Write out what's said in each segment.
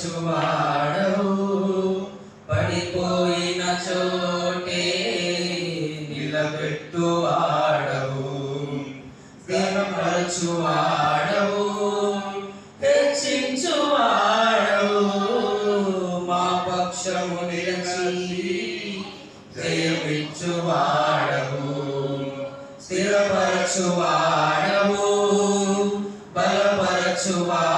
స్థిరపరచువాడవు పడిపోయిన చోటే నిలబెట్టువాడవు స్థిరపరచువాడవు హెచ్చించువాడవు మా పక్షము నిలిచి జయమిచ్చువాడవు స్థిరపరచువాడవు బలపరచువాడవు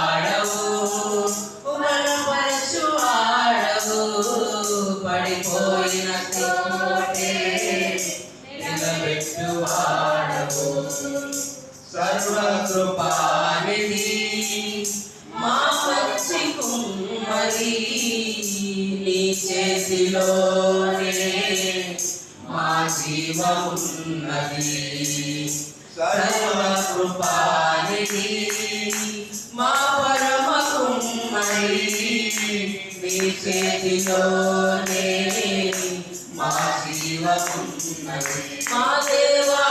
సర్వకృపానిధి మా పచ్చి కుమ్మరి నీ చేతిలోనే మా జీవమున్నది. సర్వకృపానిధి మా పరమ కుమ్మరి నీ చేతిలోనే మా జీవమున్నది. మా దేవాని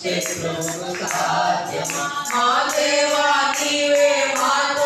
శత్రువులు సాధ్యమా? మా దేవా నీవే మాట